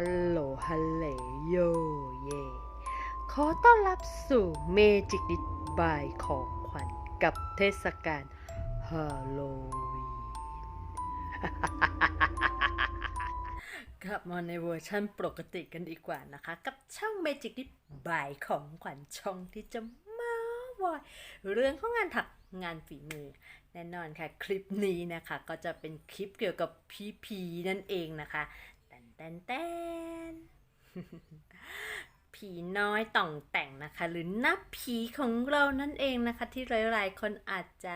ฮัลโหล ฮัลโหลโยเย ขอต้อนรับสู่เมจิกดิบายของขวัญกับเทศกาลฮาโลวีนกลับมาในเวอร์ชั่นปกติกันดีกว่านะคะ กับช่องเมจิกดิบายของขวัญช่องที่จะมาวอยเรื่องของงานถักงานฝีมือแน่นอนค่ะ คลิปนี้นะคะก็จะเป็นคลิปเกี่ยวกับพีพีนั่นเองนะคะ แตนแตนแตนผีน้อยต่องแต่งนะคะ หรือนับผีของเรานั่นเองนะคะ ที่หลายๆคนอาจจะ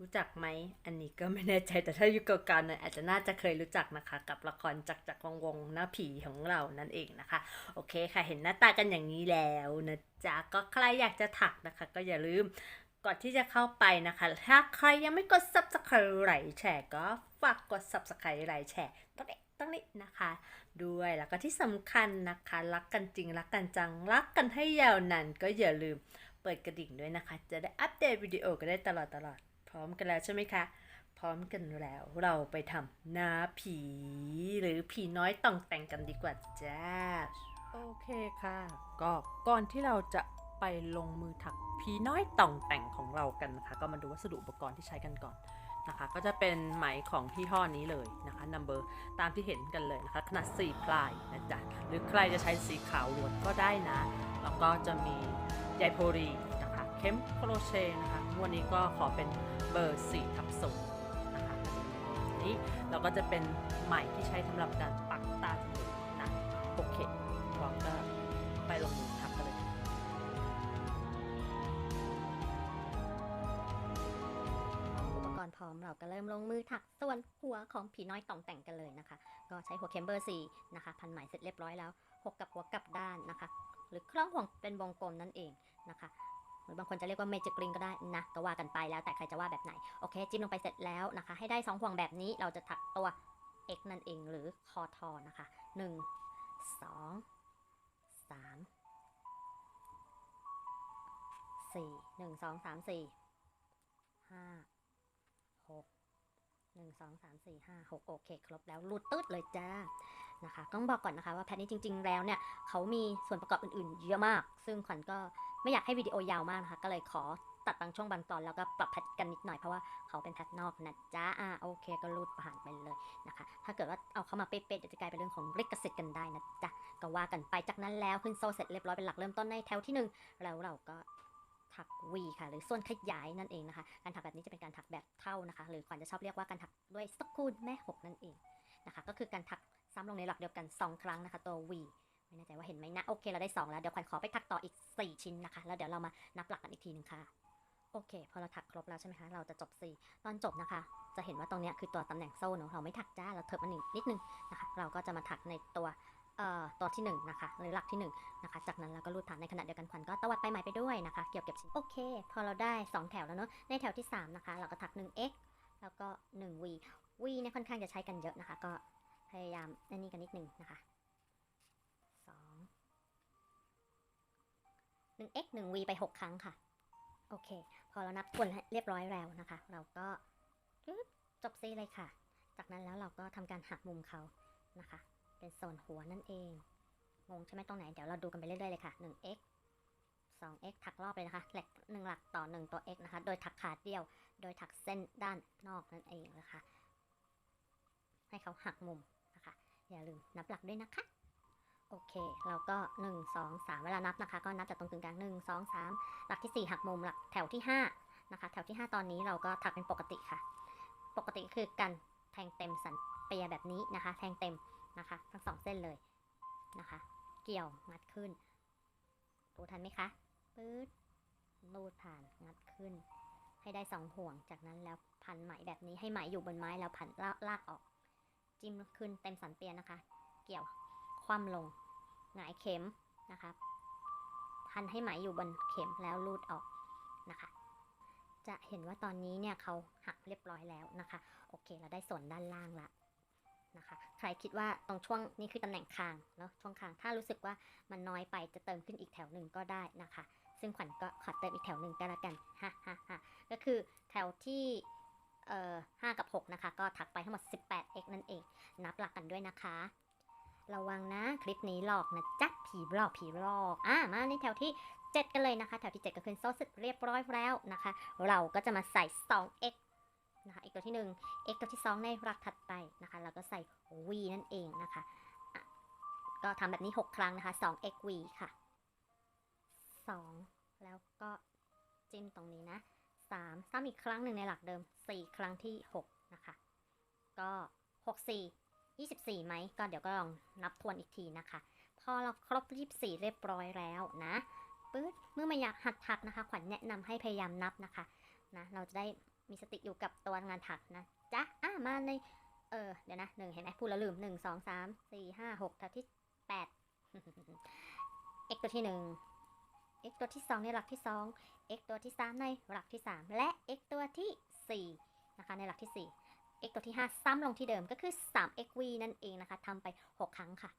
รู้จักไหม อันนี้ก็ไม่แน่ใจแต่ถ้ายุคเก่าๆหน่อยอาจจะน่าจะเคยรู้จักนะคะ กับละครจักจักรวงวงหน้าผีของเรานั่นเองนะคะ โอเคค่ะเห็นหน้าตากันอย่างนี้แล้วนะจ๊ะก็ใครอยากจะถักนะคะ ก็อย่าลืมก่อนที่จะเข้าไปนะคะ ถ้าใครยังไม่กด subscribe ไลค์แชร์ก็ฝากกด subscribe ไลค์แชร์ตรงนี้ ตรงนี้นะคะ ด้วยแล้วก็ที่สำคัญนะคะ รักกันจริงรักกันจังรักกันให้ยาวนานก็อย่าลืมเปิดกระดิ่งด้วยนะคะ จะได้อัปเดตวิดีโอก็ได้ตลอดตลอดพร้อมกันแล้วใช่ไหมคะ พร้อมกันแล้วเราไปทำหน้าผี หรือผีน้อยต้องแต่งกันดีกว่าจ้าโอเคค่ะ ก็ก่อนที่เราจะไปลงมือถักผีน้อยต่องแต่งของเรากันนะคะ ก็มาดูวัสดุอุปกรณ์ที่ใช้กันก่อน นะคะก็จะเป็นไหมของที่ห้อนี้เลยนะคะ number ตามที่เห็นกันเลยนะคะขนาด4พลายนะจ๊ะหรือใครจะใช้สีขาวล้วนก็ได้นะ แล้วก็จะมีใยโพลีนะคะเข็มโครเชต์นะคะวันนี้ก็ขอเป็นเบอร์4ทับสูนะคะนี้เราก็จะเป็นไหมที่ใช้สำหรับการปักตาจมูก มือถักส่วนหัวของผีน้อยต่องแต่งกันเลยนะคะ ก็ใช้หัวเค็มเบอร์4นะคะ พันไหมเสร็จเรียบร้อยแล้วหกกับหัวกลับด้านนะคะ หรือคล้องห่วงเป็นวงกลมนั่นเองนะคะหรือบางคนจะเรียกว่าเมจิกริงก็ได้นะ ก็ว่ากันไปแล้วแต่ใครจะว่าแบบไหน โอเค จิ้มลงไปเสร็จแล้วนะคะ ให้ได้ 2 ห่วงแบบนี้เราจะถักตัว x นั่นเองหรือคอทอนะคะ 1 2 3 4 1 2 3 4 5 หนึ่งสองสามสี่ห้าหกโอเค ครบแล้วรูดตืดเลยจ้านะคะต้องบอกก่อนนะคะว่าแพทนี้จริง ๆ แล้วเนี่ย เขามีส่วนประกอบอื่นๆ เยอะมาก ซึ่งขวัญก็ไม่อยากให้วิดีโอยาวมากนะคะ ก็เลยขอตัดบางช่วงบางตอนแล้วก็ปรับแพทกันนิดหน่อยเพราะว่าเขาเป็นแพทนอกนะจ้าอ่าโอเคก็รูดผ่านไปเลยนะคะ ถ้าเกิดว่าเอาเข้ามาเป๊ะๆเดี๋ยวจะกลายเป็นเรื่องของลิขสิทธิ์กันได้นะจ๊ะก็ว่ากันไปจากนั้นแล้วขึ้นโซเสร็จเรียบร้อยเป็นหลักเริ่มต้นในแถวที่ 1 แล้วเราก็ ถักวีค่ะ หรือส่วนขยายนั่นเองนะคะ การถักแบบนี้จะเป็นการถักแบบเท่านะคะ หรือขวัญจะชอบเรียกว่าการถักด้วยสกูลแม่หกนั่นเองนะคะ ก็คือการถักซ้ำลงในหลักเดียวกัน 2 ครั้งนะคะ ตัววีไม่แน่ใจว่าเห็นไหมนะ โอเค เราได้ 2 แล้ว เดี๋ยวขวัญขอไปถักต่ออีก 4 ชิ้นนะคะ แล้วเดี๋ยวเรามานับหลักกันอีกทีหนึงค่ะ โอเค พอเราถักครบแล้วใช่ไหมคะ เราจะจบ 4 ตอนจบนะคะ จะเห็นว่าตรงเนี้ยคือตัวตำแหน่งโซ่เนอะเราไม่ถักจ้า เราเถิบมาหนึ่งนิดนึงนะคะ เราก็จะมาถักในตัว ตัวที่หนึ่งนะคะหรือหลักที่หนึ่งนะคะจากนั้นเราก็รูดผ่านในขณะเดียวกันขวัญก็ตวัดไปใหม่ไปด้วยนะคะเกี่ยวเก็บชิ้นโอเค พอเราได้ 2 แถวแล้วเนอะในแถวที่ 3 นะคะ เราก็ถัก 1x แล้วก็ 1v v เนี่ยค่อนข้างจะใช้กันเยอะนะคะ ก็พยายามอันนี้กันนิดนึงนะคะ 2 1x 1v ไป 6 ครั้งค่ะ โอเค พอเรานับคนเรียบร้อยแล้วนะคะ เราก็จบซีเลยค่ะ จากนั้นแล้วเราก็ทำการหักมุมเขานะคะ เป็นส่วนหัวนั่นเอง งงใช่ไหมตรงไหน เดี๋ยวเราดูกันไปเรื่อยๆเลยค่ะ 1x 2x ถักรอบเลยนะคะหลักหนึ่งหลักต่อ 1 ตัว x นะคะ โดยถักขาดเดียว โดยถักเส้นด้านนอกนั่นเองนะคะ ให้เขาหักมุมนะคะ อย่าลืมนับหลักด้วยนะคะ โอเค เราก็ 1 2 3 เวลานับนะคะ ก็นับจากตรงกึ่งกลาง 1 2 3 หลักที่ 4 หักมุม หลักแถวที่ 5 นะคะ แถวที่ 5 ตอนนี้เราก็ถักเป็นปกติค่ะ ปกติคือการแทงเต็มสันเปียแบบนี้นะคะ แทงเต็ม นะคะ ทั้งสองเส้นเลยนะคะ เกี่ยวงัดขึ้นดูทันไหมคะปื๊ดลูดผ่านงัดขึ้น ให้ได้สองห่วงจากนั้นแล้วพันไหมแบบนี้ให้ไหมอยู่บนไม้แล้วพันลากลากออก จิ้มขึ้นเต็มสันเปียนะคะ เกี่ยวคว่ำลงหงายเข็มนะคะพันให้ไหมอยู่บนเข็มแล้วลูดออกนะคะ จะเห็นว่าตอนนี้เนี่ยเขาหักเรียบร้อยแล้วนะคะ โอเค เราได้ส่วนด้านล่างละ นะคะ ใครคิดว่าตรงช่วงนี้คือตำแหน่งคางเนาะช่วงคางถ้ารู้สึกว่ามันน้อยไปจะเติมขึ้นอีกแถวหนึ่งก็ได้นะคะ ซึ่งขวัญก็ขอเติมอีกแถวหนึ่งก็แล้วกันฮ่าฮ่าฮ่าก็คือแถวที่เอ่อ5กับ 6 นะคะ ก็ถักไปทั้งหมด 18x นั่นเอง นับหลักกันด้วยนะคะ ระวังนะคลิปนี้หลอกนะจ๊ะผีหลอกผีหลอกอะมาในแถวที่ 7 กันเลยนะคะ แถวที่ 7 ก็คือโซ่เสร็จเรียบร้อยแล้วนะคะ เราก็จะมาใส่ 2x นะคะ x ตัวที่ 1 x ตัวที่ 2 ในหลักถัดไปนะคะแล้วก็ใส่ v นั่นเองนะคะะก็ทำแบบนี้ 6 ครั้งนะคะ 2x v ค่ะ 2 แล้วก็จิ้มตรงนี้นะ3ซ้ำอีกครั้งหนึ่งในหลักเดิม 4 ครั้งที่ 6 นะคะ ก็ 6 4 24ไหมก็เดี๋ยวก็ลองนับทวนอีกทีนะคะ พอเราครบ 24 เรียบร้อยแล้วนะปึ๊ดเมื่อมาอยากหัดถักนะคะ ขวัญแนะนำให้พยายามนับนะคะนะเราจะได้ มีสติอยู่กับตัวงานถักนะจ๊ะอะมาใน เออ เดี๋ยวนะหนึ่งเห็นไหมพูดแล้วลืมหนึ่งสองสามสี่ห้าหกแถวที่แปด x ตัวที่หนึ่ง x ตัวที่สองในหลักที่สอง x ตัวที่สามในหลักที่สามและ x ตัวที่สี่นะคะในหลักที่สี่ x ตัวที่5ซ้ำลงที่เดิมก็คือ 3xv นั่นเองนะคะทำไป 6 ครั้งค่ะ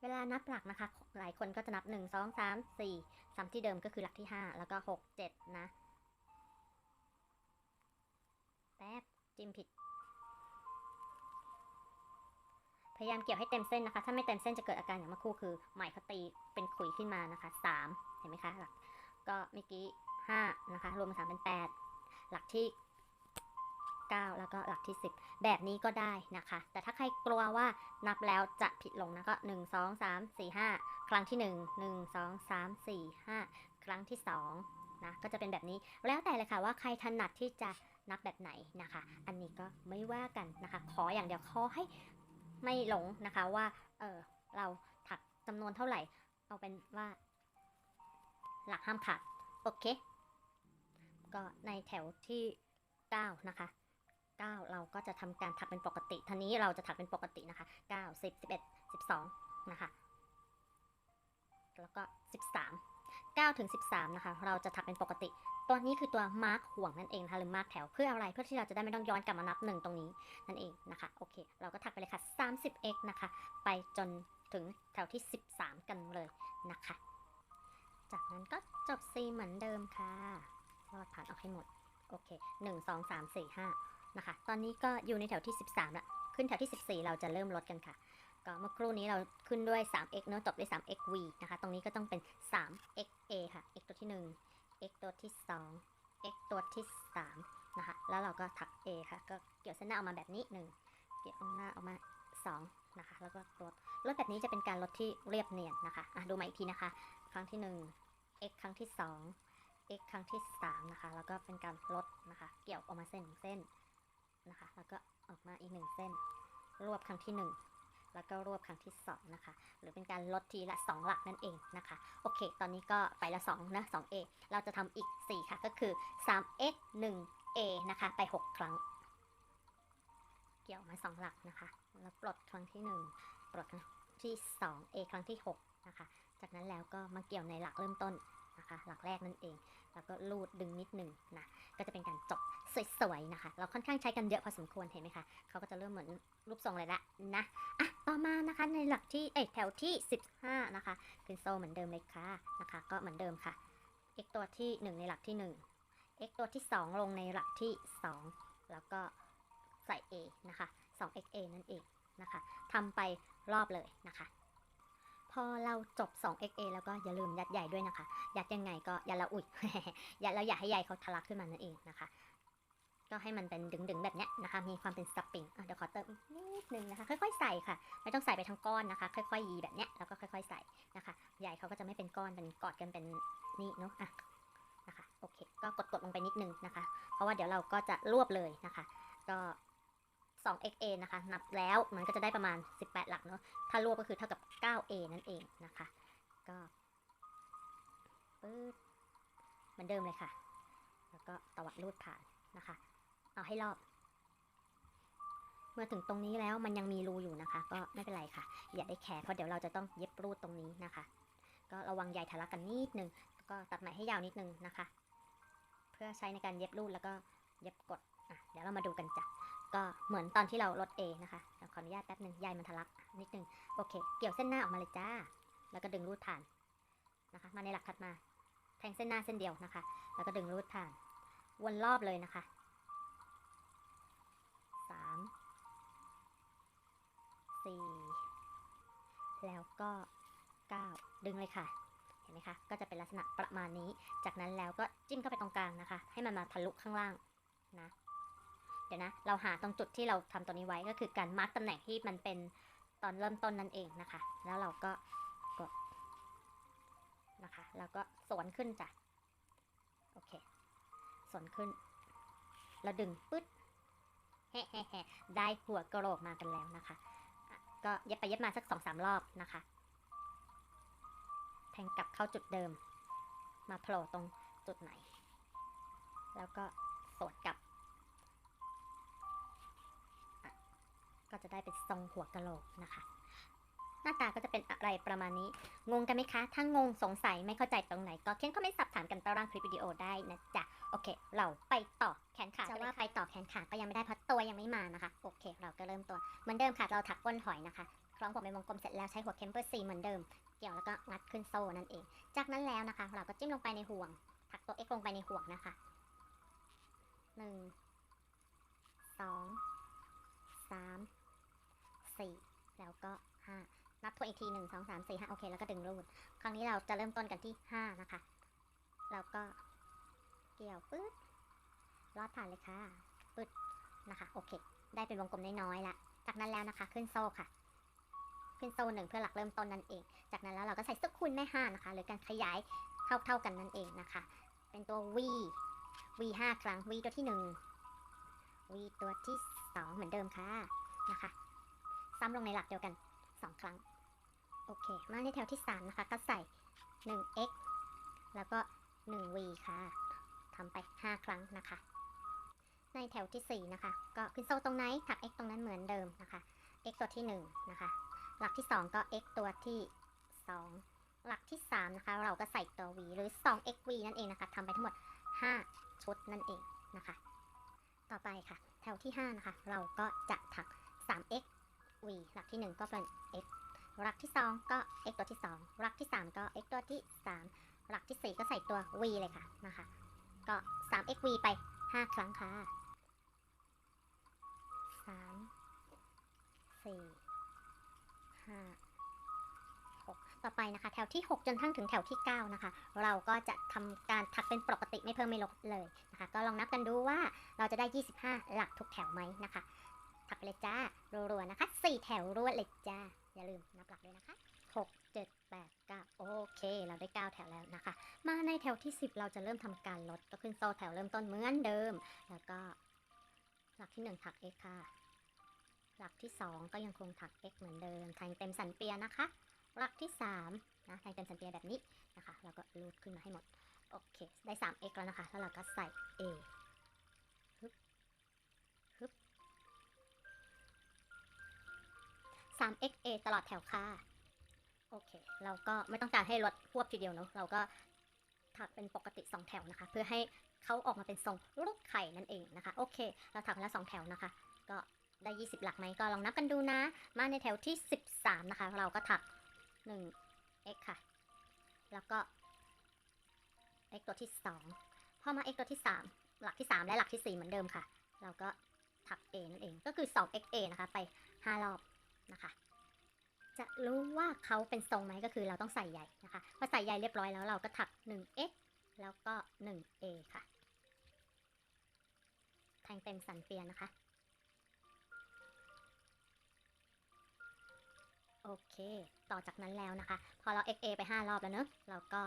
เวลานับหลักนะคะ หลายคนก็จะนับ 1 2 3 4 ซ้ำที่เดิมก็คือหลักที่ 5 แล้วก็ 6 7 นะ แป๊บ จิ้มผิด พยายามเกี่ยวให้เต็มเส้นนะคะ ถ้าไม่เต็มเส้นจะเกิดอาการอย่างเมื่อครู่คือไหมเขาตีเป็นขุยขึ้นมานะคะ3เห็นไหมคะหลัก ก็เมื่อกี้5นะคะ รวมเป็น3เป็น8หลักที่ 9 แล้วก็หลักที่ 10 แบบนี้ก็ได้นะคะ แต่ถ้าใครกลัวว่านับแล้วจะผิดลงนะก็ 1 2 3 4 5 ครั้งที่ 1 1 2 3 4 5 ครั้งที่2นะก็จะเป็นแบบนี้แล้วแต่เลยค่ะว่าใครถนัดที่จะ นับแบบไหนนะคะ อันนี้ก็ไม่ว่ากันนะคะ ขออย่างเดียวขอให้ไม่หลงนะคะว่าเออเราถักจำนวนเท่าไหร่ เอาเป็นว่า หลักห้ามขาดโอเค ก็ในแถวที่ 9 นะคะ 9 เราก็จะทำการถักเป็นปกติทีนี้เราจะถักเป็นปกตินะคะ 9 10 11 12 นะคะ แล้วก็ 13 9ถึง13 นะคะ เราจะถักเป็นปกติ ตัวนี้คือตัวมาร์กห่วงนั่นเองนะคะหรือมาร์กแถวเพื่ออะไร เพื่อที่เราจะได้ไม่ต้องย้อนกลับมานับหนึ่งตรงนี้นั่นเองนะคะ โอเค เราก็ถักไปเลยค่ะ 30x นะคะ ไปจนถึงแถวที่ 13 กันเลยนะคะ จากนั้นก็จบ C เหมือนเดิมค่ะ รอดผ่านออกให้หมด โอเค 1 2 3 4 5 นะคะ ตอนนี้ก็อยู่ในแถวที่ 13ละขึ้นแถวที่ 14 เราจะเริ่มลดกันค่ะก็เมื่อครู่นี้เราขึ้นด้วย 3x เนอะจบด้วย 3xv นะคะ ตรงนี้ก็ต้องเป็น a ค่ะ x ตัวที่ 1 x ตัวที่ 2 x ตัวที่ 3 นะคะ แล้วเราก็ถัก a ค่ะ ก็เกี่ยวเส้นหน้าออกมาแบบนี้ 1 เกี่ยวหน้าออกมา 2 นะคะ แล้วก็ลด ลดแบบนี้จะเป็นการลดที่เรียบเนียนนะคะอะดูใหม่อีกทีนะคะ ครั้งที่ 1 x ครั้งที่ 2 x ครั้งที่ 3 นะคะ แล้วก็เป็นการลดนะคะ เกี่ยวออกมาเส้นหนึ่งเส้นนะคะ แล้วก็ออกมาอีกหนึ่งเส้น รวบครั้งที่ 1 แล้วก็รวบครั้งที่ 2 นะคะ หรือเป็นการลดทีละ 2 หลักนั่นเองนะคะ โอเค ตอนนี้ก็ไปละ2นะ 2a เราจะทำอีก 4 ค่ะ ก็คือ 3x 1a นะคะ ไป 6 ครั้ง เกี่ยวมา 2 หลักนะคะ แล้วปลดครั้งที่ 1 ปลดครั้งที่ 2a ครั้งที่ 6 นะคะ จากนั้นแล้วก็มาเกี่ยวในหลักเริ่มต้นนะคะหลักแรกนั่นเอง แล้วก็ลูดดึงนิดหนึ่งนะ ก็จะเป็นการจบสวยๆนะคะ เราค่อนข้างใช้กันเยอะพอสมควรเห็นไหมคะ เขาก็จะเริ่มเหมือนรูปทรงเลยละนะ อะ ต่อมานะคะในหลักที่เอ้ยแถวที่ 15 นะคะขึ้นโซเหมือนเดิมเลยค่ะนะคะ ก็เหมือนเดิมค่ะ x ตัวที่ 1 ในหลักที่ 1 x ตัวที่ 2 ลงในหลักที่ 2 แล้วก็ใส่ a นะคะ 2xa นั่นเองนะคะทำไปรอบเลยนะคะ พอเราจบ 2xa แล้วก็อย่าลืมยัดใหญ่ด้วยนะคะ ยัดยังไงก็อย่าละอุ่ยอย่าเราอย่าให้ใยเขาทะลักขึ้นมานั่นเองนะคะ ก็ให้มันเป็นดึงๆแบบเนี้ยนะคะ มีความเป็นสปริงเดี๋ยวขอเติมนิดนึงนะคะ ค่อยๆใส่ค่ะ ไม่ต้องใส่ไปทั้งก้อนนะคะ ค่อยๆยีแบบเนี้ยแล้วก็ค่อย ๆ ใส่นะคะใยเขาก็จะไม่เป็นก้อนเป็นกอดกันเป็นนี่เนาะอะนะคะ โอเค ก็กดๆลงไปนิดนึงนะคะ เพราะว่าเดี๋ยวเราก็จะรวบเลยนะคะ ก็ 2xa นะคะ นับแล้วมันก็จะได้ประมาณ 18 หลักเนาะ ถ้ารวบก็คือเท่ากับ 9a นั่นเองนะคะ ก็ปื๊ดเหมือนเดิมเลยค่ะ แล้วก็ตวัดรูดผ่านนะคะ เอาให้รอบ เมื่อถึงตรงนี้แล้วมันยังมีรูอยู่นะคะ ก็ไม่เป็นไรค่ะ อย่าได้แคร์เพราะเดี๋ยวเราจะต้องเย็บรูดตรงนี้นะคะ ก็ระวังใยทะลักกันนิดนึงก็ตัดไหมให้ยาวนิดนึงนะคะ เพื่อใช้ในการเย็บรูดแล้วก็เย็บกดอะเดี๋ยวเรามาดูกันจ้ะก็เหมือนตอนที่เราลดเอนะคะขออนุญาตแป๊บหนึ่งใยมันทะลักนิดนึงโอเค เกี่ยวเส้นหน้าออกมาเลยจ้า แล้วก็ดึงรูดผ่านนะคะ มาในหลักถัดมา แทงเส้นหน้าเส้นเดียวนะคะ แล้วก็ดึงรูดผ่าน วนรอบเลยนะคะ สี่แล้วก็ก้าดึงเลยค่ะ เห็นไหมคะ ก็จะเป็นลักษณะประมาณนี้ จากนั้นแล้วก็จิ้มเข้าไปตรงกลางนะคะ ให้มันมาทะลุข้างล่างนะ เดี๋ยวนะ เราหาตรงจุดที่เราทำตัวนี้ไว้ก็คือการมาร์กตำแหน่งที่มันเป็นตอนเริ่มต้นนั่นเองนะคะ แล้วเราก็กดนะคะ แล้วก็สวนขึ้นจ้ะ โอเค สวนขึ้น แล้วดึงปึ๊ดแฮ่แฮ่แฮ่ได้หัวกระโหลกมากันแล้วนะคะ ก็เย็บไปเย็บมาสักสองสามรอบนะคะ แทงกลับเข้าจุดเดิม มาโผล่ตรงจุดไหน แล้วก็สวนกลับ ก็จะได้เป็นทรงหัวกะโหลกนะคะ หน้าตาก็จะเป็นอะไรประมาณนี้ งงกันไหมคะ ถ้างงสงสัยไม่เข้าใจตรงไหน ก็เขียนคอมเมนต์สอบถามกันใต้ล่างคลิปวิดีโอได้นะจ๊ะ โอเค เราไปต่อแขนขาจะว่าไปต่อแขนขาก็ยังไม่ได้เพราะตัวยังไม่มานะคะ โอเค เราก็เริ่มตัวเหมือนเดิมค่ะ เราถักก้นหอยนะคะ คล้องผมเป็นวงกลมเสร็จแล้วใช้หัวเคมเปอร์ซีเหมือนเดิม เกี่ยวแล้วก็งัดขึ้นโซ่นั่นเอง จากนั้นแล้วนะคะ เราก็จิ้มลงไปในห่วง ถักตัว X ลงไปในห่วงนะคะหนึ่งสองสามสี่แล้วก็ห้านับทวนอีกทีหนึ่งสองสามสี่ห้าโอเค แล้วก็ดึงรูด ครั้งนี้เราจะเริ่มต้นกันที่ห้านะคะ แล้วก็ เกี่ยวปึ๊ดลอดผ่านเลยค่ะปึ๊ดนะคะโอเค ได้เป็นวงกลมน้อยๆละจากนั้นแล้วนะคะ ขึ้นโซ่ค่ะ ขึ้นโซ่หนึ่งเพื่อหลักเริ่มต้นนั่นเอง จากนั้นแล้วเราก็ใส่ซึกคูณแม่ห้านะคะ หรือการขยายเท่าๆกันนั่นเองนะคะ เป็นตัว V V ห้าครั้ง V ตัวที่หนึ่ง V ตัวที่สองเหมือนเดิมค่ะนะคะซ้ำลงในหลักเดียวกันสองครั้งโอเค มาในแถวที่สามนะคะ ก็ใส่ 1x แล้วก็ 1v ค่ะ ทำไป 5 ครั้งนะคะ ในแถวที่ 4 นะคะ ก็ขึ้นโซ่ตรงไหนถัก x ตรงนั้นเหมือนเดิมนะคะ x ตัวที่ 1 นะคะ หลักที่ 2 ก็ x ตัวที่ 2 หลักที่ 3 นะคะ เราก็ใส่ตัว v หรือ 2xv นั่นเองนะคะทำไปทั้งหมด 5 ชุดนั่นเองนะคะ ต่อไปค่ะ แถวที่ 5 นะคะ เราก็จะถัก 3x v หลักที่ 1 ก็เป็น x หลักที่ 2 ก็ x ตัวที่ 2 หลักที่ 3 ก็ x ตัวที่ 3 หลักที่ 4 ก็ใส่ตัว v เลยค่ะนะคะ ก็ 3x v ไป 5 ครั้งค่ะ 3 4 5 6ต่อไปนะคะแถวที่ 6 จนทั้งถึงแถวที่ 9 นะคะ เราก็จะทำการถักเป็นปกติไม่เพิ่มไม่ลดเลยนะคะ ก็ลองนับกันดูว่าเราจะได้ 25 หลักทุกแถวไหมนะคะ ถักไปเลยจ้ารัวๆนะคะ 4 แถวรวดเลยจ้าอย่าลืมนับหลักด้วยนะคะ 6 7 8 9 โอเค เราได้ 9 แถวแล้วนะคะ มาในแถวที่ 10 เราจะเริ่มทำการลดก็ขึ้นโซ่แถวเริ่มต้นเหมือนเดิม แล้วก็หลักที่ 1 ถัก x ค่ะ หลักที่ 2 ก็ยังคงถัก x เหมือนเดิมแทงเต็มสันเปียนะคะ หลักที่ 3 นะแทงเต็มสันเปียแบบนี้นะคะแล้วก็รูดขึ้นมาให้หมด โอเค ได้ 3x แล้วนะคะ แล้วเราก็ใส่ a ฮึบฮึบ 3xa ตลอดแถวค่ะ โอเค เราก็ไม่ต้องการให้ลดควบทีเดียวเนาะเราก็ถักเป็นปกติ 2 แถวนะคะ เพื่อให้เขาออกมาเป็นทรงรูปไข่นั่นเองนะคะ โอเค เราถักแล้ว 2 แถวนะคะ ก็ได้ 20 หลักไหมก็ลองนับกันดูนะ มาในแถวที่ 13 นะคะ เราก็ถัก 1x ค่ะ แล้วก็ x ตัวที่ 2 พอมา x ตัวที่ 3 หลักที่ 3 และหลักที่ 4 เหมือนเดิมค่ะ เราก็ถัก a นั่นเอง ก็คือ 2xa นะคะ ไป 5 รอบนะคะ จะรู้ว่าเขาเป็นทรงไหมก็คือเราต้องใส่ใยนะคะพอใส่ใยเรียบร้อยแล้วเราก็ถัก 1x แล้วก็ 1a ค่ะ แทงเต็มสันเปียนะคะ โอเค ต่อจากนั้นแล้วนะคะ พอเรา xa ไป 5 รอบแล้วเนอะเราก็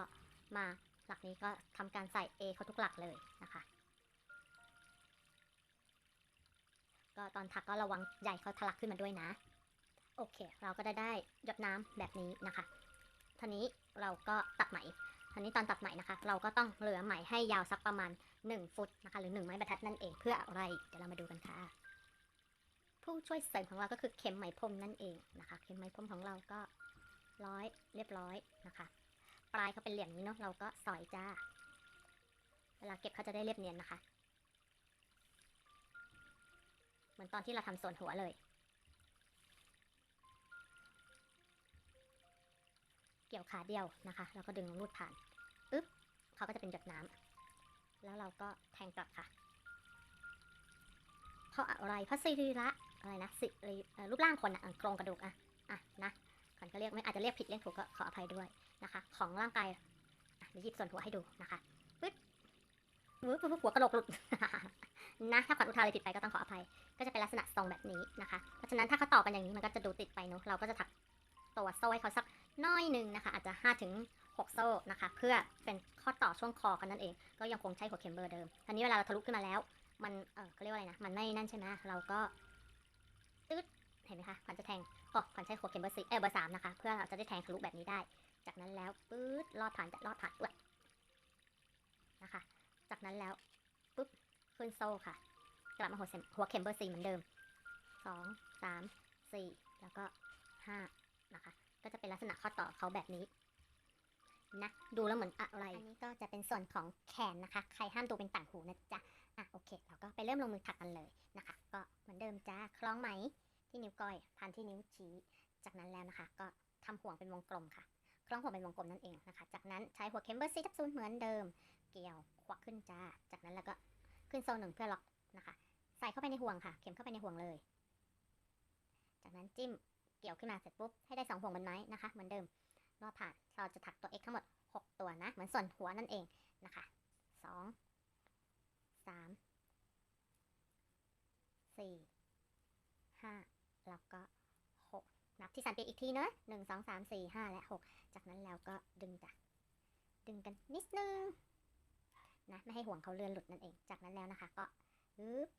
มาหลักนี้ก็ทำการใส่ a เขาทุกหลักเลยนะคะก็ตอนถักก็ระวังใยเขาทะลักขึ้นมาด้วยนะ โอเค เราก็ได้ได้หยดน้ำแบบนี้นะคะทีนี้เราก็ตัดไหมทีนี้ตอนตัดไหมนะคะ เราก็ต้องเหลือไหมให้ยาวสักประมาณ 1 ฟุตนะคะ หรือ 1 ไม้บรรทัดนั่นเองเพื่ออะไร เดี๋ยวเรามาดูกันค่ะ ผู้ช่วยเสริมของเราก็คือเข็มไหมพรมนั่นเองนะคะ เข็มไหมพรมของเราก็ร้อยเรียบร้อยนะคะ ปลายเขาเป็นเหลี่ยมนี้เนาะเราก็สอยจ้า เวลาเก็บเขาจะได้เรียบเนียนนะคะ เหมือนตอนที่เราทำส่วนหัวเลย เกี่ยวขาเดียวนะคะ แล้วก็ดึงรูดผ่านอึ๊บเขาก็จะเป็นหยดน้ำแล้วเราก็แทงกลับค่ะ เพราะอะไรเพราะสิริระอะไรนะสิริรูปร่างคนอะโครงกระดูกอะอะนะขวัญก็เรียกไม่อาจจะเรียกผิดเรียกถูกก็ขออภัยด้วยนะคะ ของร่างกายเดี๋ยวหยิบส่วนหัวให้ดูนะคะปึ๊บปึ๊บปึ๊บหัวกระโหลกหลุดนะถ้าขวัญอุทานอะไรผิดไปก็ต้องขออภัย ก็จะเป็นลักษณะทรงแบบนี้นะคะ เพราะฉะนั้นถ้าเขาต่อกันอย่างนี้มันก็จะดูติดไปเนอะเราก็จะถัก ตัวโซ่ให้เขาสักน้อยหนึ่งนะคะ อาจจะ5ถึง6โซ่นะคะ เพื่อเป็นข้อต่อช่วงคอกันนั่นเอง ก็ยังคงใช้หัวเข็มเบอร์เดิมทีนี้เวลาเราทะลุขึ้นมาแล้ว มันเออเขาเรียกว่าอะไรนะมันไม่นั่นใช่ไหมเราก็ตืดเห็นไหมคะขวัญจะแทงอ๋อขวัญใช้หัวเข็มเบอร์สี่เออเบอร์สามนะคะเพื่อเราจะได้แทงทะลุแบบนี้ได้ จากนั้นแล้วปื๊ดลอดผ่านจะลอดผ่านด้วยนะคะ จากนั้นแล้วปุ๊บขึ้นโซ่ค่ะ กลับมาหัวเข็มหัวเข็มเบอร์สี่เหมือนเดิมสองสามสี่แล้วก็ห้า นะคะ ก็จะเป็นลักษณะข้อต่อเขาแบบนี้นะดูแล้วเหมือนอะไร อันนี้ก็จะเป็นส่วนของแขนนะคะ ใครห้ามดูเป็นต่างหูนะจ๊ะ อะโอเคเราก็ไปเริ่มลงมือถักกันเลยนะคะ ก็เหมือนเดิมจ้าคล้องไหมที่นิ้วก้อย พันที่นิ้วชี้ จากนั้นแล้วนะคะ ก็ทำห่วงเป็นวงกลมค่ะ คล้องห่วงเป็นวงกลมนั่นเองนะคะ จากนั้นใช้หัวเข็มเบอร์สี่ทับศูนย์เหมือนเดิม เกี่ยวควักขึ้นจ้า จากนั้นแล้วก็ขึ้นโซนหนึ่งเพื่อล็อกนะคะ ใส่เข้าไปในห่วงค่ะ เข็มเข้าไปในห่วงเลย จากนั้นจิ้ม เกี่ยวขึ้นมาเสร็จปุ๊บให้ได้สองห่วงบนไม้นะคะเหมือนเดิมรอบผ่านเราจะถักตัว x ทั้งหมด 6 ตัวนะ เหมือนส่วนหัวนั่นเองนะคะสองสามสี่ห้าแล้วก็หกนับที่สันปีกอีกทีเนอะหนึ่งสองสามสี่ห้าและหกจากนั้นแล้วก็ดึงจ้ะดึงกันนิดนึงนะไม่ให้ห่วงเขาเลื่อนหลุดนั่นเอง จากนั้นแล้วนะคะ ก็ปึ๊บ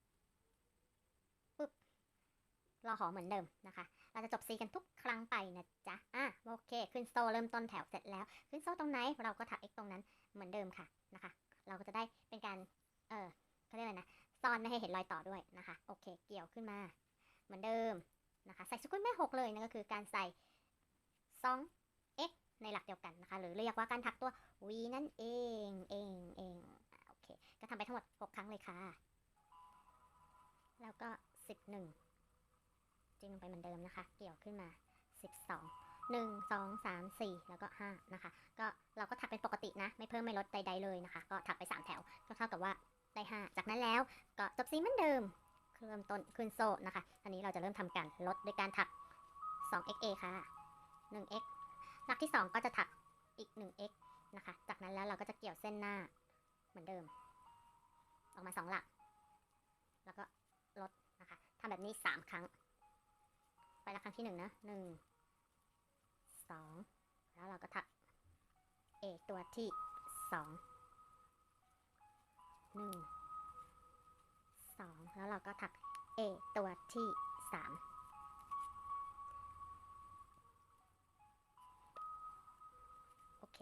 รอหอเหมือนเดิมนะคะ เราจะจบซีกันทุกครั้งไปนะจ๊ะ อะโอเค ขึ้นโซ่เริ่มต้นแถวเสร็จแล้ว ขึ้นโซ่ตรงไหน เราก็ถัก x ตรงนั้นเหมือนเดิมค่ะนะคะ เราก็จะได้เป็นการ เออเขาเรียกอะไรนะ ซ่อนไม่ให้เห็นรอยต่อด้วยนะคะ โอเค เกี่ยวขึ้นมา เหมือนเดิมนะคะ ใส่สกุลแม่หกเลยนั่นก็คือการใส่ซอง x ในหลักเดียวกันนะคะ หรือเรียกว่าการถักตัว v นั่นเอง เอง เองอะโอเค ก็ทำไปทั้งหมด 6 ครั้งเลยค่ะ แล้วก็ 11 จิ้มลงไปเหมือนเดิมนะคะ เกี่ยวขึ้นมา 12 1 2 3 4 แล้วก็ 5 นะคะ ก็เราก็ถักเป็นปกตินะ ไม่เพิ่มไม่ลดใดๆเลยนะคะ ก็ถักไป 3 แถว ก็เท่ากับว่าได้ 5 จากนั้นแล้วก็จบซีเหมือนเดิมเริ่มต้นขึ้นโซ่นะคะ อันนี้เราจะเริ่มทำการลดด้วยการถัก 2xa ค่ะ 1x หลักที่ 2 ก็จะถักอีก 1x นะคะ จากนั้นแล้วเราก็จะเกี่ยวเส้นหน้าเหมือนเดิม ออกมา 2 หลัก แล้วก็ลดนะคะทำแบบนี้ 3 ครั้ง รั้งที่หนึ่งนะหนึ่งสองแล้วเราก็ถัก A ตัวที่สองหนึ่งสองแล้วเราก็ถัก A ตัวที่สามโอเค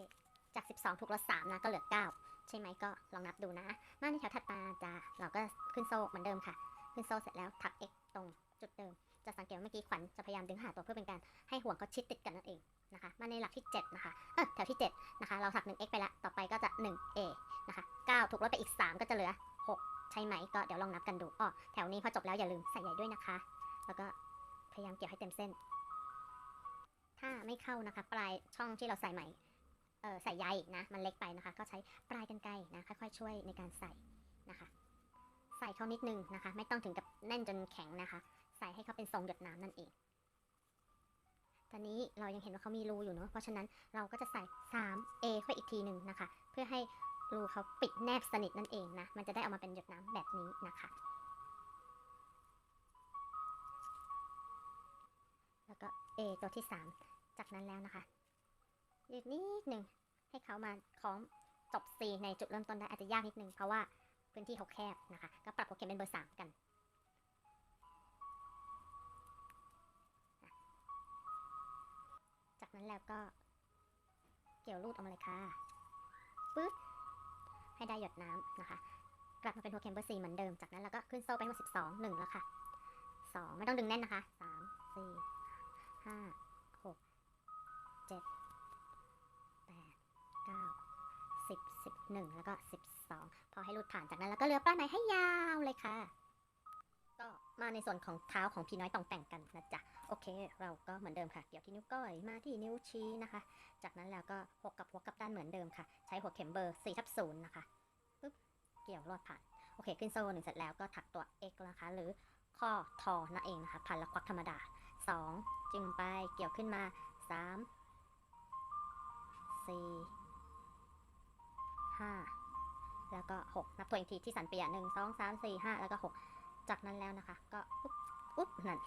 จาก 12 ถูกลด3นะก็เหลือ 9 ใช่ไหมก็ลองนับดูนะ มาในแถวถัดมาจ้าเราก็ขึ้นโซ่เหมือนเดิมค่ะ ขึ้นโซ่เสร็จแล้วถัก x ตรงจุดเดิม จะสังเกตว่าเมื่อกี้ขวัญจะพยายามดึงหาตัวเพื่อเป็นการให้ห่วงเขาชิดติดกันนั่นเองนะคะมาในหลักที่ 7 นะคะ เออแถวที่ 7 นะคะ เราถัก 1x ไปแล้วต่อไปก็จะ 1a นะคะ 9 ถูกลดไปอีก 3 ก็จะเหลือ 6 ใช่ไหม ก็เดี๋ยวลองนับกันดูอ๋อแถวนี้พอจบแล้วอย่าลืมใส่ใหญ่ด้วยนะคะ แล้วก็พยายามเกี่ยวให้เต็มเส้น ถ้าไม่เข้านะคะ ปลายช่องที่เราใส่ใหม่เออใส่ใยนะ มันเล็กไปนะคะ ก็ใช้ปลายกันไกรนะ ค่อย ๆ ช่วยในการใส่นะคะ ใส่เข้านิดนึงนะคะ ไม่ต้องถึงกับแน่นจนแข็งนะคะ ใส่ให้เขาเป็นทรงหยดน้ำนั่นเอง ตอนนี้เรายังเห็นว่าเขามีรูอยู่เนาะ เพราะฉะนั้นเราก็จะใส่ 3A เข้าไปอีกทีหนึ่งนะคะ เพื่อให้รูเขาปิดแนบสนิทนั่นเองนะ มันจะได้ออกมาเป็นหยดน้ำแบบนี้นะคะ แล้วก็ A ตัวที่ 3 จากนั้นแล้วนะคะยืดนิดหนึ่งให้เขามาคล้องจบ C ในจุดเริ่มต้นได้อาจจะยากนิดนึงเพราะว่าพื้นที่เขาแคบนะคะ ก็ปรับโปรแกรมเป็นเบอร์ 3 กัน นั้นแล้วก็ เกี่ยวรูดออกมาเลยค่ะปึ๊บให้ได้หยดน้ำนะคะ กลับมาเป็นหัวเข็มเบอร์สี่เหมือนเดิม จากนั้นเราก็ขึ้นโซ่ไปทั้งหมดสิบสองหนึ่งแล้วค่ะสองไม่ต้องดึงแน่นนะคะสามสี่ห้าหกเจ็ดแปดเก้าสิบสิบหนึ่งแล้วก็สิบสองพอให้รูดผ่านจากนั้นแล้วก็เลือปลายไหมให้ยาวเลยค่ะ มาในส่วนของเท้าของพี่น้อยต้องแต่งกันนะจ๊ะโอเค เราก็เหมือนเดิมค่ะ เกี่ยวที่นิ้วก้อยมาที่นิ้วชี้นะคะ จากนั้นแล้วก็หกกับหัวกับด้านเหมือนเดิมค่ะ ใช้หัวเข็มเบอร์4ทับศูนย์นะคะปึ๊บเกี่ยวลอดผ่านโอเค ขึ้นโซ่หนึ่งเสร็จแล้วก็ถักตัว x นะคะ หรือข้อทอนั่นเองนะคะ พันและควักธรรมดา 2 จึงไปเกี่ยวขึ้นมาสามสี่ห้าแล้วก็หกนับตัวอีกทีที่สันเปียหนึ่งสองสามสี่ห้าแล้วก็หก จากนั้นแล้วนะคะ ก็อุ๊บอุ๊บนั่น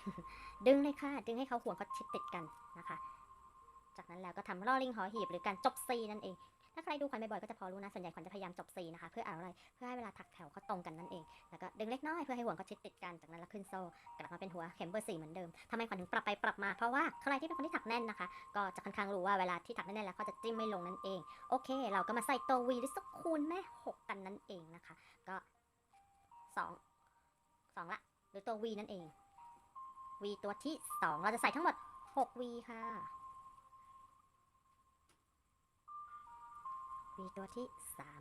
ดึงเลยค่ะ ดึงให้เขาห่วงเขาชิดติดกันนะคะ จากนั้นแล้วก็ทำล่อลิงหอหีบหรือการจบซีนั่นเองถ้าใครดูขวัญบ่อยๆก็จะพอรู้นะส่วนใหญ่ขวัญจะพยายามจบซีนะคะ เพื่ออะไรเพื่อให้เวลาถักแถวเขาตรงกันนั่นเอง แล้วก็ดึงเล็กน้อยเพื่อให้ห่วงเขาชิดติดกันจากนั้นแล้วขึ้นโซ่กลับมาเป็นหัวเข็มเบอร์สี่เหมือนเดิมทำไมขวัญถึงปรับไปปรับมาเพราะว่าใครที่เป็นคนที่ถักแน่นนะคะ ก็จะค่อนข้างรู้ว่าเวลาที่ถักแน่นแล้วก็จะจิ้มไม่ลงนั่นเอง โอเค เราก็มาใส่ตัววีหรือสกคูณแม่หกกันนั่นเองนะคะ ก็สอง สองละ หรือตัววีนั่นเองวีตัวที่สองเราจะใส่ทั้งหมดหกวีค่ะวีตัวที่สาม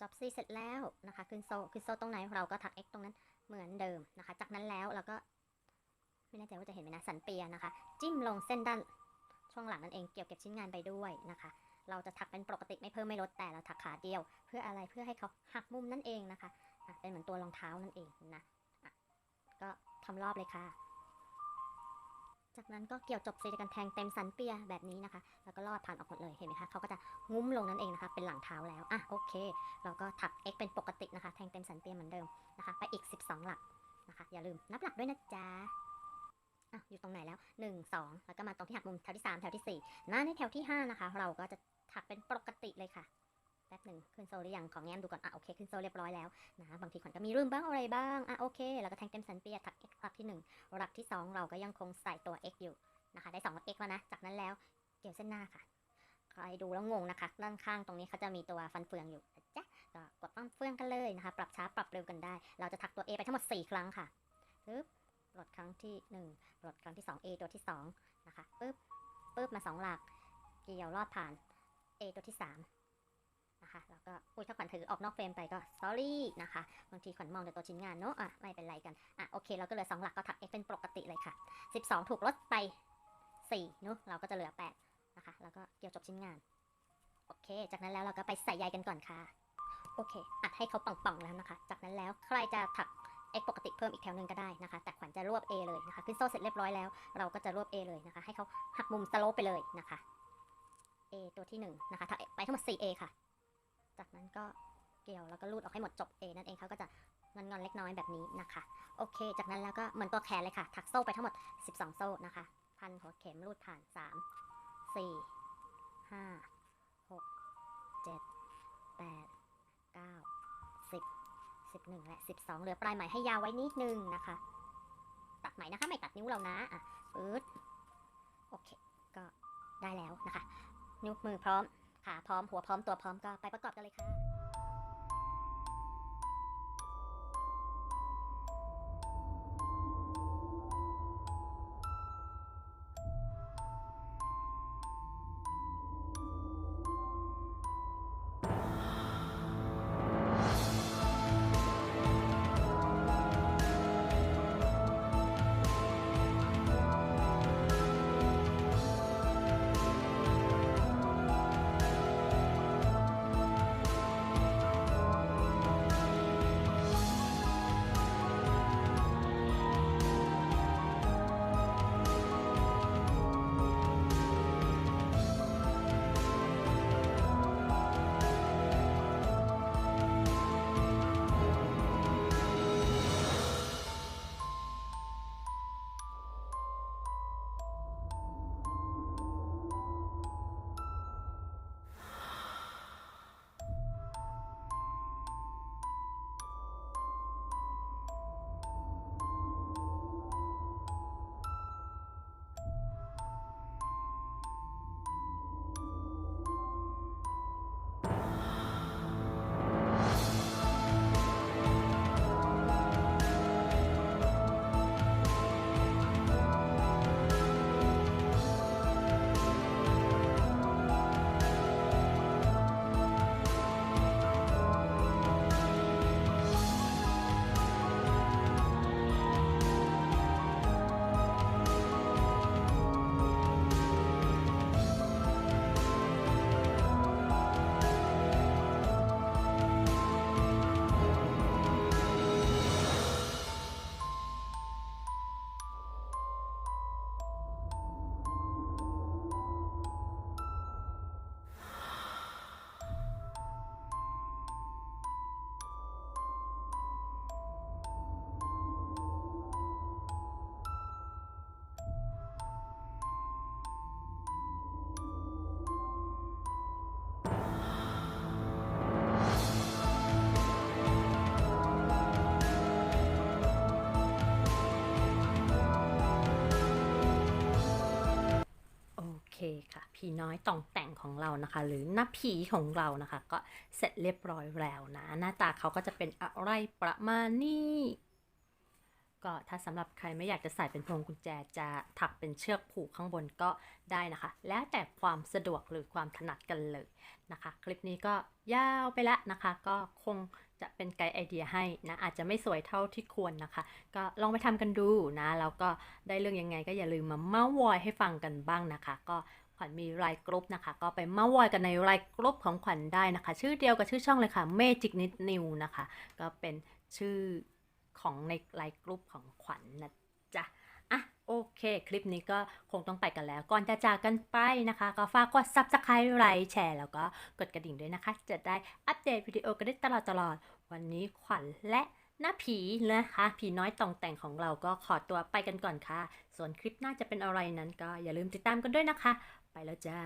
จบซีเสร็จแล้วนะคะ ขึ้นโซขึ้นโซตรงไหนเราก็ถัก x ตรงนั้นเหมือนเดิมนะคะ จากนั้นแล้วเราก็ไม่แน่ใจว่าจะเห็นไหมนะสันเปียนะคะ จิ้มลงเส้นด้านช่วงหลังนั่นเองเกี่ยวเก็บชิ้นงานไปด้วยนะคะ เราจะถักเป็นปกติไม่เพิ่มไม่ลดแต่เราถักขาเดียว เพื่ออะไรเพื่อให้เขาหักมุมนั่นเองนะคะ อะเป็นเหมือนตัวรองเท้านั่นเองนะอะก็ทำรอบเลยค่ะ จากนั้นก็เกี่ยวจบเซกันแทงเต็มสันเปียแบบนี้นะคะ แล้วก็ลอดผ่านออกหมดเลยเห็นไหมคะเขาก็จะงุ้มลงนั่นเองนะคะ เป็นหลังเท้าแล้วอะโอเค เราก็ถัก x เป็นปกตินะคะ แทงเต็มสันเปียเหมือนเดิมนะคะ ไปอีก 12 หลักนะคะ อย่าลืมนับหลักด้วยนะจ๊ะอะอยู่ตรงไหนแล้ว 1 2 แล้วก็มาตรงที่หักมุมแถวที่ 3 แถวที่4หน้าในแถวที่ 5 นะคะ เราก็จะถักเป็นปกติเลยค่ะ แป๊บหนึ่งขึ้นโซหรือยังของแง้มดูก่อน อะโอเคขึ้นโซเรียบร้อยแล้วนะบางทีขวัญก็มีลืมบ้างอะไรบ้าง อะโอเค แล้วก็แทงเต็มสันเปียถัก x หลักที่ 1 หลักที่ 2 เราก็ยังคงใส่ตัว x อยู่นะคะได้2 x แล้วนะ จากนั้นแล้วเกี่ยวเส้นหน้าค่ะ ใครดูแล้วงงนะคะ ด้านข้างตรงนี้เขาจะมีตัวฟันเฟืองอยู่จ๊ะก็กดฟันเฟืองกันเลยนะคะ ปรับช้าปรับเร็วกันได้ เราจะถักตัว A ไปทั้งหมด 4 ครั้งค่ะปึ๊บปลดครั้งที่1ปลดครั้งที่ 2 A ตัวที่2นะคะปึ๊บปึ๊บมา 2 หลัก เกี่ยวลอดผ่าน A ตัวที่ 3 นะคะแล้วก็อุ้ยถ้าขวัญถือออกนอกเฟรมไปก็ sorry นะคะบางทีขวัญมองแต่ตัวชิ้นงานเนอะอะไม่เป็นไรกันอะโอเค เราก็เหลือ 2 หลักก็ถัก X เป็นปกติเลยค่ะ 12 ถูกลดไป4เนอะเราก็จะเหลือ8นะคะแล้วก็เกี่ยวจบชิ้นงานโอเค จากนั้นแล้วเราก็ไปใส่ใยกันก่อนค่ะโอเค อัดให้เขาป่องๆแล้วนะคะ จากนั้นแล้วใครจะถัก x ปกติเพิ่มอีกแถวหนึ่งก็ได้นะคะ แต่ขวัญจะรวบ A เลยนะคะ ขึ้นโซ่เสร็จเรียบร้อยแล้ว เราก็จะรวบ A เลยนะคะ ให้เขาหักมุมสโลปไปเลยนะคะ A ตัวที่หนึ่งนะคะถักไปทั้งหมด 4A ค่ะ จากนั้นก็เกี่ยวแล้วก็รูดออกให้หมดจบ A นั่นเองเขาก็จะงอนๆเล็กน้อยแบบนี้นะคะ โอเค จากนั้นแล้วก็เหมือนตัวแขนเลยค่ะ ถักโซ่ไปทั้งหมด 12 โซ่นะคะ พันหัวเข็มรูดผ่าน 3 4 5 6 7 8 9 10 11 และ 12 เหลือปลายไหมให้ยาวไว้นิดนึงนะคะ ตัดไหมนะคะ ไม่ตัดนิ้วเรานะอะปื๊ดโอเค ก็ได้แล้วนะคะ นิ้วมือพร้อม ขาพร้อมหัวพร้อมตัวพร้อมก็ไปประกอบกันเลยค่ะ ผีน้อยต่องแต่งของเรานะคะ หรือหน้าผีของเรานะคะ ก็เสร็จเรียบร้อยแล้วนะ หน้าตาเขาก็จะเป็นอะไรประมาณนี้ก็ถ้าสำหรับใครไม่อยากจะใส่เป็นพวงกุญแจจะถักเป็นเชือกผูกข้างบนก็ได้นะคะ แล้วแต่ความสะดวกหรือความถนัดกันเลยนะคะ คลิปนี้ก็ยาวไปแล้วนะคะ ก็คงจะเป็นไกด์ไอเดียให้นะอาจจะไม่สวยเท่าที่ควรนะคะ ก็ลองไปทำกันดูนะแล้วก็ได้เรื่องยังไงก็อย่าลืมมาเม้าส์วอยให้ฟังกันบ้างนะคะ ก็ ขวัญมีไลน์กรุ๊ปนะคะ ก็ไปเมาวอยกันในไลน์กรุ๊ปของขวัญได้นะคะ ชื่อเดียวกับชื่อช่องเลยค่ะเมจิกนิดนิวนะคะ ก็เป็นชื่อของในไลน์กรุ๊ปของขวัญนะจ๊ะอะโอเค คลิปนี้ก็คงต้องไปกันแล้ว ก่อนจะจากกันไปนะคะ ก็ฝากกด subscribe ไลค์แชร์ แล้วก็กดกระดิ่งด้วยนะคะ จะได้อัปเดตวิดีโอกันได้ตลอดตลอด วันนี้ขวัญและหน้าผีนะคะ ผีน้อยต่องแต่งของเราก็ขอตัวไปกันก่อนค่ะ ส่วนคลิปหน้าจะเป็นอะไรนั้นก็อย่าลืมติดตามกันด้วยนะคะ ไปแล้วจ้า